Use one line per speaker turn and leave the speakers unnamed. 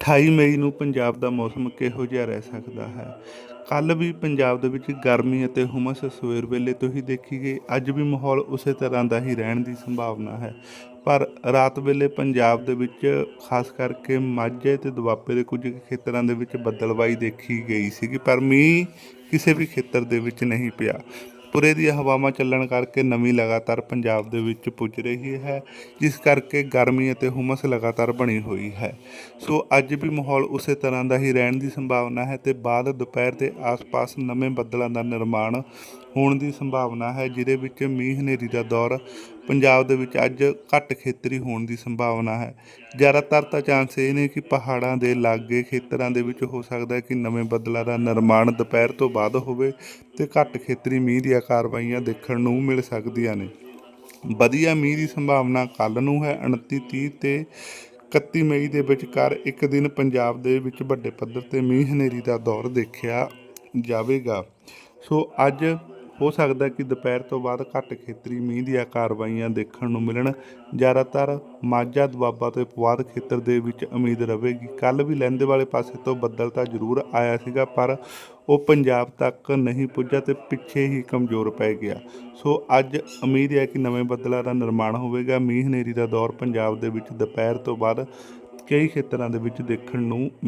28 ਮਈ ਨੂੰ ਪੰਜਾਬ ਦਾ ਮੌਸਮ ਕਿਹੋ ਜਿਹਾ ਰਹਿ ਸਕਦਾ ਹੈ? ਕੱਲ ਵੀ ਪੰਜਾਬ ਦੇ ਵਿੱਚ ਗਰਮੀ ਅਤੇ ਹੁਮਸ ਸਵੇਰ ਵੇਲੇ ਤੋਂ ਹੀ ਦੇਖੀ ਗਈ। ਅੱਜ ਵੀ ਮਾਹੌਲ ਉਸੇ ਤਰ੍ਹਾਂ ਦਾ ਹੀ ਰਹਿਣ ਦੀ ਸੰਭਾਵਨਾ ਹੈ। ਪਰ ਰਾਤ ਵੇਲੇ ਪੰਜਾਬ ਦੇ ਵਿੱਚ, ਖਾਸ ਕਰਕੇ ਮਾਝੇ ਤੇ ਦੁਆਬੇ ਦੇ ਕੁਝ ਖੇਤਰਾਂ ਦੇ ਵਿੱਚ ਬੱਦਲਵਾਈ ਦੇਖੀ ਗਈ ਸੀਗੀ, ਪਰ ਮੀਂਹ ਕਿਸੇ ਵੀ ਖੇਤਰ ਦੇ ਵਿੱਚ ਨਹੀਂ ਪਿਆ। ਪੁਰੇ ਦੀਆਂ ਹਵਾਵਾਂ ਚੱਲਣ ਕਰਕੇ ਨਮੀ ਲਗਾਤਾਰ ਪੰਜਾਬ ਦੇ ਵਿੱਚ ਪੁੱਜ ਰਹੀ ਹੈ, ਜਿਸ ਕਰਕੇ ਗਰਮੀ ਅਤੇ ਹੁਮਸ ਲਗਾਤਾਰ ਬਣੀ ਹੋਈ ਹੈ। ਸੋ ਅੱਜ ਵੀ ਮਾਹੌਲ ਉਸੇ ਤਰ੍ਹਾਂ ਦਾ ਹੀ ਰਹਿਣ ਦੀ ਸੰਭਾਵਨਾ ਹੈ ਤੇ ਬਾਅਦ ਦੁਪਹਿਰ ਦੇ ਆਸ-ਪਾਸ ਨਵੇਂ ਬੱਦਲਾਂ ਦਾ ਨਿਰਮਾਣ ਹੋਣ ਦੀ ਸੰਭਾਵਨਾ ਹੈ, ਜਿਹਦੇ ਵਿੱਚ ਮੀਂਹ ਹਨੇਰੀ ਦਾ ਦੌਰ ਪੰਜਾਬ ਦੇ ਵਿੱਚ ਅੱਜ ਘੱਟ ਖੇਤਰੀ ਹੋਣ ਦੀ ਸੰਭਾਵਨਾ ਹੈ। ਜ਼ਿਆਦਾਤਰ ਤਾਂ ਚਾਂਸ ਇਹ ਨੇ ਕਿ ਪਹਾੜਾਂ ਦੇ ਲਾਗੇ ਖੇਤਰਾਂ ਦੇ ਵਿੱਚ ਹੋ ਸਕਦਾ ਕਿ ਨਵੇਂ ਬੱਦਲਾਂ ਦਾ ਨਿਰਮਾਣ ਦੁਪਹਿਰ ਤੋਂ ਬਾਅਦ ਹੋਵੇ ਤੇ ਘੱਟ ਖੇਤਰੀ ਮੀਂਹ ਦੀਆਂ ਕਾਰਵਾਈਆਂ ਦੇਖਣ ਨੂੰ ਮਿਲ ਸਕਦੀਆਂ ਨੇ। ਵਧੀਆ ਮੀਂਹ ਦੀ ਸੰਭਾਵਨਾ ਕੱਲ ਨੂੰ ਹੈ 29 30 ਤੇ 31 ਮਈ ਦੇ ਵਿਚਕਾਰ ਇੱਕ ਦਿਨ ਪੰਜਾਬ ਦੇ ਵਿੱਚ ਵੱਡੇ ਪੱਧਰ ਤੇ ਮੀਂਹ ਹਨੇਰੀ ਦਾ ਦੌਰ ਦੇਖਿਆ ਜਾਵੇਗਾ। ਸੋ ਅੱਜ ਹੋ ਸਕਦਾ ਕਿ ਦੁਪਹਿਰ ਤੋਂ ਬਾਅਦ ਘੱਟ ਖੇਤਰੀ ਮੀਂਹ ਦੀਆਂ ਕਾਰਵਾਈਆਂ ਦੇਖਣ ਨੂੰ ਮਿਲਣ। ਜ਼ਿਆਦਾਤਰ ਮਾਝਾ ਦੁਆਬਾ ਤੇ ਪੁਆਧ ਖੇਤਰ ਦੇ ਵਿੱਚ ਉਮੀਦ ਰਹੇਗੀ। ਕੱਲ ਵੀ ਲਹਿੰਦੇ ਵਾਲੇ ਪਾਸੇ ਤੋਂ ਬੱਦਲ ਤਾਂ ਜ਼ਰੂਰ ਆਇਆ ਸੀਗਾ, ਪਰ ਉਹ ਪੰਜਾਬ ਤੱਕ ਨਹੀਂ ਪੁੱਜਾ ਤੇ ਪਿੱਛੇ ਹੀ ਕਮਜ਼ੋਰ ਪੈ ਗਿਆ। ਸੋ ਅੱਜ ਉਮੀਦ ਹੈ ਕਿ ਨਵੇਂ ਬੱਦਲਾਂ ਦਾ ਨਿਰਮਾਣ ਹੋਵੇਗਾ। ਮੀਂਹ ਹਨੇਰੀ ਦਾ ਦੌਰ ਪੰਜਾਬ ਦੇ ਵਿੱਚ ਦੁਪਹਿਰ ਤੋਂ ਬਾਅਦ ਕਈ ਖੇਤਰਾਂ ਦੇ ਵਿੱਚ ਦੇਖਣ ਨੂੰ ਮਿਲ